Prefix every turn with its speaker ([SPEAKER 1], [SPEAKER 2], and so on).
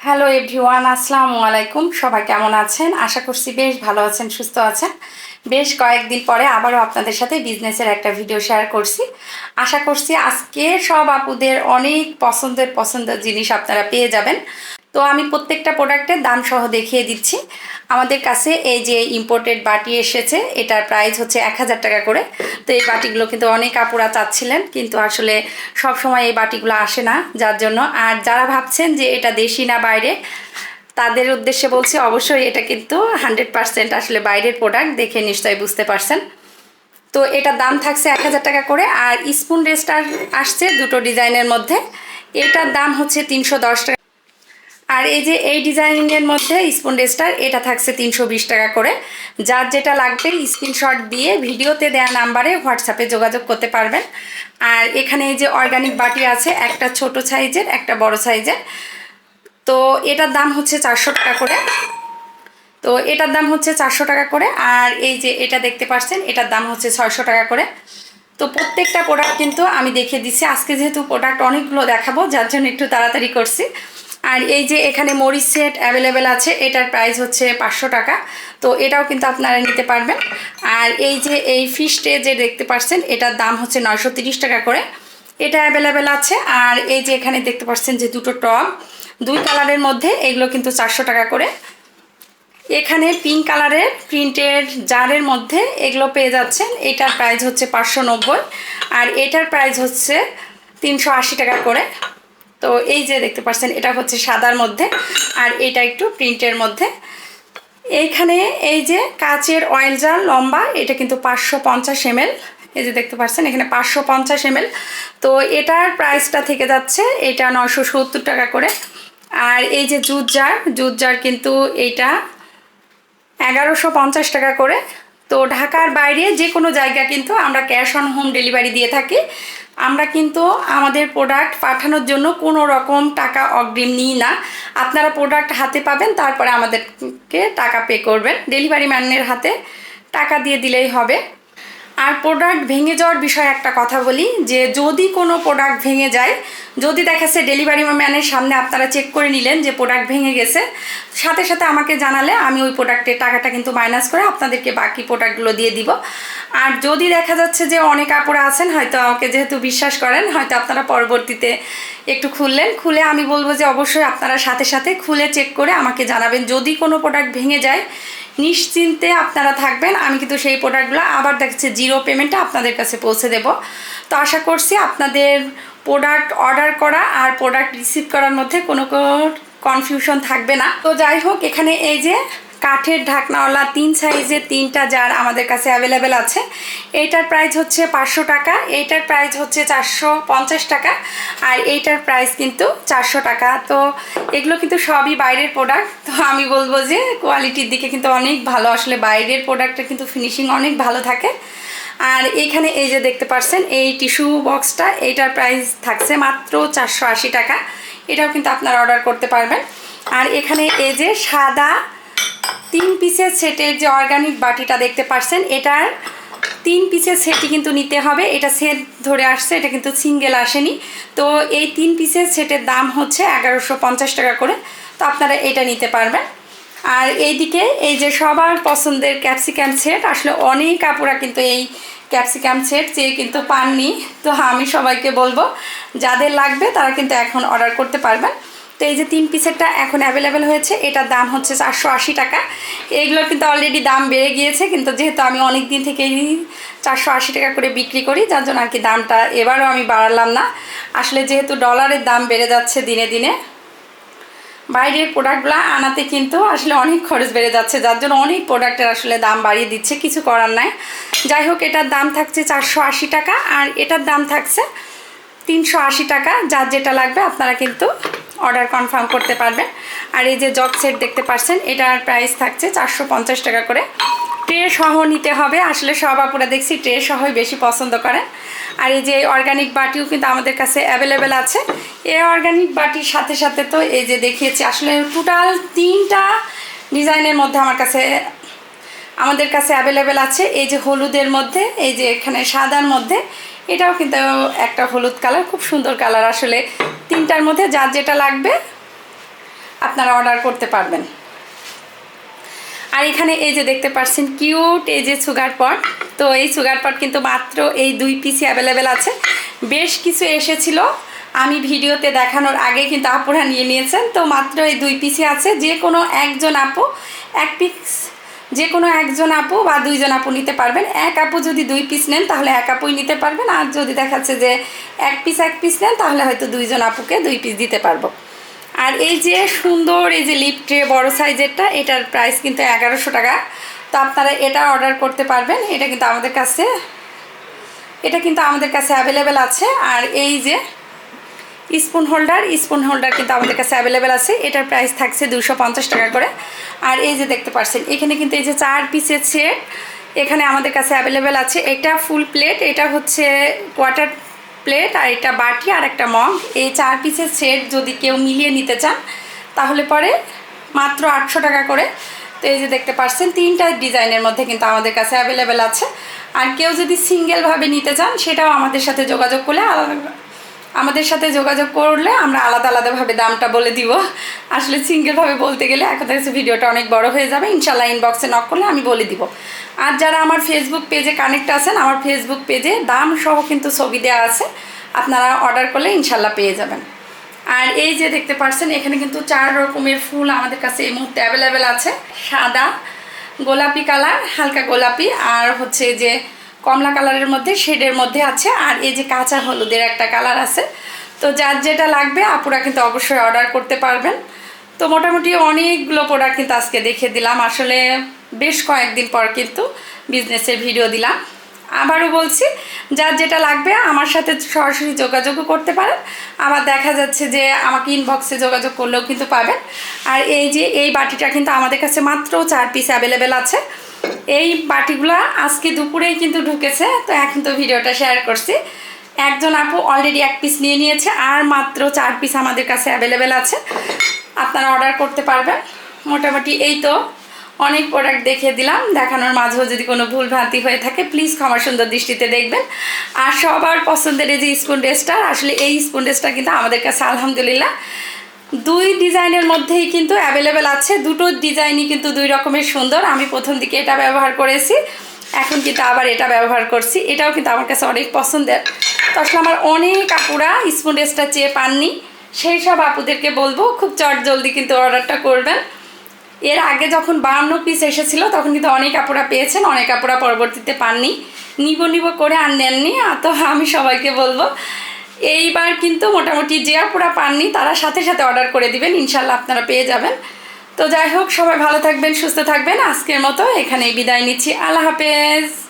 [SPEAKER 1] Hello everyone আসসালামু আলাইকুম সবাই কেমন আছেন? আশা করছি বেশ ভালো আছেন, সুস্থ আছেন। বেশ কয়েকদিন পরে আবারও আপনাদের সাথে বিজনেসের একটা ভিডিও শেয়ার করছি। আশা করছি আজকে সব আপুদের অনেক পছন্দের পছন্দের জিনিস আপনারা পেয়ে যাবেন। তো আমি প্রত্যেকটা প্রোডাক্টের দাম সহ দেখিয়ে দিচ্ছি। আমাদের কাছে এই যে ইম্পোর্টেড বাটি এসেছে, এটার প্রাইস হচ্ছে এক হাজার টাকা করে। তো এই বাটিগুলো কিন্তু অনেক আপুরা চাচ্ছিলেন, কিন্তু আসলে সব সময় এই বাটিগুলো আসে না, যার জন্য। আর যারা ভাবছেন যে এটা দেশি না বাইরে, তাদের উদ্দেশ্যে বলছি অবশ্যই এটা কিন্তু হান্ড্রেড পার্সেন্ট আসলে বাইরের প্রোডাক্ট দেখে নিশ্চয়ই বুঝতে পারছেন। তো এটার দাম থাকছে এক হাজার টাকা করে, আর স্পুন রেস্টার আসছে দুটো ডিজাইনের মধ্যে। এটার দাম হচ্ছে তিনশো দশ টাকা আর এই যে এই ডিজাইনের মধ্যে স্পুন ডেস্টার এটা থাকছে তিনশো বিশ টাকা করে। যার যেটা লাগবে স্ক্রিনশট দিয়ে ভিডিওতে দেওয়া নাম্বারে হোয়াটসঅ্যাপে যোগাযোগ করতে পারবেন। আর এখানে এই যে অর্গানিক বাটি আছে, একটা ছোট সাইজের, একটা বড় সাইজের। তো এটার দাম হচ্ছে চারশো টাকা করে। তো এটার দাম হচ্ছে চারশো টাকা করে, আর এই যে এটা দেখতে পাচ্ছেন, এটার দাম হচ্ছে ছয়শো টাকা করে। তো প্রত্যেকটা প্রোডাক্ট কিন্তু আমি দেখিয়ে দিচ্ছি। আজকে যেহেতু প্রোডাক্ট অনেকগুলো দেখাবো, যার জন্য একটু তাড়াতাড়ি করছি। আর এই যে এখানে মরিচ সেট অ্যাভেলেবেল আছে, এটার প্রাইস হচ্ছে পাঁচশো টাকা। তো এটাও কিন্তু আপনারা নিতে পারবেন। আর এই যে এই ফিশটে যে দেখতে পাচ্ছেন, এটার দাম হচ্ছে নয়শো টাকা করে। এটা অ্যাভেলেবেল আছে। আর এই যে এখানে দেখতে পাচ্ছেন যে দুটো টপ দুই কালারের মধ্যে এগুলো কিন্তু চারশো টাকা করে। এখানে পিঙ্ক কালারের প্রিন্টের জারের মধ্যে এগুলো পেয়ে যাচ্ছেন। এটার প্রাইস হচ্ছে পাঁচশো নব্বই। আর এটার প্রাইস হচ্ছে তিনশো আশি টাকা করে। তো এই যে দেখতে পাচ্ছেন, এটা হচ্ছে সাদার মধ্যে আর এটা একটু প্রিন্টের মধ্যে। এইখানে এই যে কাচের অয়েল জার লম্বা, এটা কিন্তু পাঁচশো পঞ্চাশ এমএল। এই যে দেখতে পাচ্ছেন, এখানে পাঁচশো পঞ্চাশ এমএল। তো এটার প্রাইসটা থেকে যাচ্ছে এটা নশো সত্তর টাকা করে। আর এই যে জুট জার জুট জার কিন্তু এইটা এগারোশো পঞ্চাশ টাকা করে। তো ঢাকার বাইরে যে কোনো জায়গা কিন্তু আমরা ক্যাশ অন হোম ডেলিভারি দিয়ে থাকি। আমরা কিন্তু আমাদের প্রোডাক্ট পাঠানোর জন্য কোনো রকম টাকা অগ্রিম নিই না। আপনারা প্রোডাক্ট হাতে পাবেন, তারপরে আমাদেরকে টাকা পে করবেন। ডেলিভারি ম্যানের হাতে টাকা দিয়ে দিলেই হবে। আর প্রোডাক্ট ভেঙে যাওয়ার বিষয়ে একটা কথা বলি, যে যদি কোনো প্রোডাক্ট ভেঙে যায়, যদি দেখাচ্ছে ডেলিভারি ম্যানের সামনে আপনারা চেক করে নিলেন যে প্রোডাক্ট ভেঙে গেছে, সাথে সাথে আমাকে জানালে আমি ওই প্রোডাক্টের টাকাটা কিন্তু মাইনাস করে আপনাদেরকে বাকি প্রোডাক্টগুলো দিয়ে দিব। আর যদি দেখা যাচ্ছে যে অনেক আপুরা আছেন, হয়তো আমাকে যেহেতু বিশ্বাস করেন, হয়তো আপনারা পরবর্তীতে একটু খুললেন, খুলে আমি বলব যে অবশ্যই আপনারা সাথে সাথে খুলে চেক করে আমাকে জানাবেন। যদি কোনো প্রোডাক্ট ভেঙে যায় নিশ্চিন্তে আপনারা থাকবেন। আমি কিন্তু সেই প্রোডাক্টগুলো আবার দেখছি জিরো পেমেন্টটা আপনাদের কাছে পৌঁছে দেব। তো আশা করছি আপনাদের প্রোডাক্ট অর্ডার করা আর প্রোডাক্ট রিসিভ করার মধ্যে কোনো কনফিউশন থাকবে না। তো যাই হোক, এখানে এই যে কাঠের ঢাকনাওয়ালা তিন সাইজের তিনটা জার আমাদের কাছে অ্যাভেলেবেল আছে। এইটার প্রাইস হচ্ছে পাঁচশো টাকা এইটার প্রাইস হচ্ছে চারশো পঞ্চাশ টাকা আর এইটার প্রাইস কিন্তু চারশো টাকা। তো এগুলো কিন্তু সবই বাইরের প্রোডাক্ট তো আমি বলব যে কোয়ালিটির দিকে কিন্তু অনেক ভালো। আসলে বাইরের প্রোডাক্টের কিন্তু ফিনিশিং অনেক ভালো থাকে। আর এইখানে এই যে দেখতে পাচ্ছেন এই টিস্যু বক্সটা এইটার প্রাইস থাকছে মাত্র চারশো আশি টাকা। এটাও কিন্তু আপনারা অর্ডার করতে পারবেন। আর এখানে এই যে সাদা তিন পিসের সেটের যে অর্গানিক বাটিটা দেখতে পাচ্ছেন এটার তিন পিসের সেটই কিন্তু নিতে হবে। এটা সেট ধরে আসছে, এটা কিন্তু সিঙ্গেল আসেনি। তো এই তিন পিসের সেটের দাম হচ্ছে এগারোশো পঞ্চাশ টাকা করে। তো আপনারা এটা নিতে পারবেন। আর এইদিকে এই যে সবার পছন্দের ক্যাপসিকাম সেট আসলে অনেক কাপড়া কিন্তু এই ক্যাপসিকাম সেট চেয়ে কিন্তু পাননি। তো আমি সবাইকে বলব, যাদের লাগবে তারা কিন্তু এখন অর্ডার করতে পারবেন। তো এই যে তিন পিসেরটা এখন অ্যাভেলেবেল হয়েছে, এটার দাম হচ্ছে চারশো আশি টাকা। এইগুলোর কিন্তু অলরেডি দাম বেড়ে গিয়েছে, কিন্তু যেহেতু আমি অনেক দিন থেকেই চারশো আশি টাকা করে বিক্রি করি, যার জন্য আর কি দামটা এবারও আমি বাড়ালাম না। আসলে যেহেতু ডলারের দাম বেড়ে যাচ্ছে দিনে দিনে, বাইরের প্রোডাক্টগুলো আনাতে কিন্তু আসলে অনেক খরচ বেড়ে যাচ্ছে, যার জন্য অনেক প্রোডাক্টের আসলে দাম বাড়িয়ে দিচ্ছে, কিছু করার নাই। যাই হোক, এটার দাম থাকছে চারশো আশি টাকা, আর এটার দাম থাকছে তিনশো আশি টাকা, যার যেটা লাগবে আপনারা কিন্তু অর্ডার কনফার্ম করতে পারবেন। আর এই যে জগ সেট দেখতে পাচ্ছেন, এটার প্রাইস থাকছে চারশো পঞ্চাশ টাকা করে। ট্রে সহ নিতে হবে, আসলে সব আপুরা দেখছি ট্রে সহই বেশি পছন্দ করেন। আর এই যে অর্গানিক বাটিও কিন্তু আমাদের কাছে অ্যাভেলেবেল আছে। এই অর্গানিক বাটির সাথে সাথে তো এই যে দেখিয়েছি, আসলে টোটাল তিনটা ডিজাইনের মধ্যে আমার কাছে আমাদের কাছে অ্যাভেলেবেল আছে। এই যে হলুদের মধ্যে, এই যে এখানে সাদার মধ্যে, এটাও কিন্তু একটা হলুদ কালার, খুব সুন্দর কালার আসলে। তিনটার মধ্যে যার যেটা লাগবে, আপনারা অর্ডার করতে পারবেন। আর এখানে এই যে দেখতে পাচ্ছেন কিউট এই যে সুগার পট তো এই সুগার পট কিন্তু মাত্র এই দুই পিসই অ্যাভেলেবেল আছে। বেশ কিছু এসেছিল। আমি ভিডিওতে দেখানোর আগে কিন্তু আপুরা নিয়ে নিয়েছেন। তো মাত্র এই দুই পিসই আছে। যে কোনো একজন আপু, এক পিস যে কোনো একজন আপু বা দুইজন আপু নিতে পারবেন। এক আপু যদি দুই পিস নেন, তাহলে এক আপুই নিতে পারবেন। আর যদি দেখাচ্ছে যে এক পিস এক পিস নেন, তাহলে হয়তো দুইজন আপুকে দুই পিস দিতে পারব। আর এই যে সুন্দর এই যে লিপ ট্রে বড়ো সাইজেরটা, এটার প্রাইস কিন্তু এগারোশো টাকা। তো আপনারা এটা অর্ডার করতে পারবেন। এটা কিন্তু আমাদের কাছে, এটা কিন্তু আমাদের কাছে অ্যাভেলেবেল আছে। আর এই যে স্পুন হোল্ডার স্পুন হোল্ডার কিন্তু আমাদের কাছে অ্যাভেলেবেল আছে। এটার প্রাইস থাকছে দুশো টাকা করে। আর এই যে দেখতে পাচ্ছেন, এখানে কিন্তু এই যে চার পিসের সেট এখানে আমাদের কাছে অ্যাভেলেবেল আছে। এটা ফুল প্লেট এটা হচ্ছে কোয়ার্টার প্লেট আর এটা বাটি, আর একটা মগ। এই চার পিসের সেট যদি কেউ মিলিয়ে নিতে চান, তাহলে পরে মাত্র আটশো টাকা করে। তো এই যে দেখতে পাচ্ছেন, তিনটা ডিজাইনের মধ্যে কিন্তু আমাদের কাছে অ্যাভেলেবেল আছে। আর কেউ যদি সিঙ্গেলভাবে নিতে চান, সেটাও আমাদের সাথে যোগাযোগ করলে আলাদা আমাদের সাথে যোগাযোগ করলে আমরা আলাদা আলাদাভাবে দামটা বলে দিব। আসলে সিঙ্গেলভাবে বলতে গেলে এখন কাছে ভিডিওটা অনেক বড় হয়ে যাবে ইনশাল্লাহ ইনবক্সে নক করলে আমি বলে দিব। আর যারা আমার ফেসবুক পেজে কানেক্ট আছেন, আমার ফেসবুক পেজে দাম সহ কিন্তু ছবি দেওয়া আছে, আপনারা অর্ডার করলে ইনশাল্লাহ পেয়ে যাবেন। আর এই যে দেখতে পাচ্ছেন, এখানে কিন্তু চার রকমের ফুল আমাদের কাছে এই মুহূর্তে অ্যাভেলেবেল আছে। সাদা, গোলাপি কালার হালকা গোলাপি, আর হচ্ছে যে কমলা কালারের মধ্যে, শেডের মধ্যে আছে। আর এই যে কাঁচা হলুদের একটা কালার আছে। তো যার যেটা লাগবে, আপুরা কিন্তু অবশ্যই অর্ডার করতে পারবেন। তো মোটামুটি অনেকগুলো প্রোডাক্ট কিন্তু আজকে দেখে দিলাম। আসলে বেশ কয়েকদিন পর কিন্তু বিজনেসের ভিডিও দিলাম। আবারও বলছি, যার যেটা লাগবে, আমার সাথে সরাসরি যোগাযোগও করতে পারেন। আবার দেখা যাচ্ছে যে আমাকে ইনবক্সে যোগাযোগ করলেও কিন্তু পাবেন। আর এই যে, এই বাটিটা কিন্তু আমাদের কাছে মাত্র চার পিস অ্যাভেলেবেল আছে। এই বাটিগুলো আজকে দুপুরেই কিন্তু ঢুকেছে, তো এখন তো ভিডিওটা শেয়ার করছি। একজন আপু অলরেডি এক পিস নিয়ে নিয়েছে, আর মাত্র চার পিস আমাদের কাছে অ্যাভেলেবেল আছে। আপনারা অর্ডার করতে পারবেন। মোটামুটি এই তো, অনেক প্রোডাক্ট দেখিয়ে দিলাম। দেখানোর মাঝেও যদি কোনো ভুল ভ্রান্তি হয়ে থাকে প্লিজ ক্ষমা সুন্দর দৃষ্টিতে দেখবেন। আর সবার পছন্দের এই যে স্পুন ড্রেসটা আসলে এই স্পুন ড্রেসটা কিন্তু আমাদের কাছে আলহামদুলিল্লাহ দুই ডিজাইনের মধ্যেই কিন্তু অ্যাভেলেবেল আছে। দুটো ডিজাইনই কিন্তু দুই রকমের সুন্দর। আমি প্রথম দিকে এটা ব্যবহার করেছি। এখন কিন্তু আবার এটা ব্যবহার করছি। এটাও কিন্তু আমার কাছে অনেক পছন্দের। তো আসলে আমার অনেক আপুরা স্পুন ড্রেসটা চেয়ে পাননি। সেই সব আপুদেরকে বলব, খুব চট জলদি কিন্তু অর্ডারটা করবেন। এর আগে যখন বাহান্ন পিস এসেছিল, তখন কিন্তু অনেক আপুরা পেয়েছেন, অনেক আপুরা পরবর্তীতে পাননি। নিব নিব করে আর নেননি। তো আমি সবাইকে বলব এইবার কিন্তু মোটামুটি যে আপুরা পাননি, তারা সাথে সাথে অর্ডার করে দিবেন ইনশাল্লাহ আপনারা পেয়ে যাবেন। তো যাই হোক, সবাই ভালো থাকবেন, সুস্থ থাকবেন। আজকের মতো এখানেই বিদায় নিচ্ছি। আল্লাহ হাফেজ।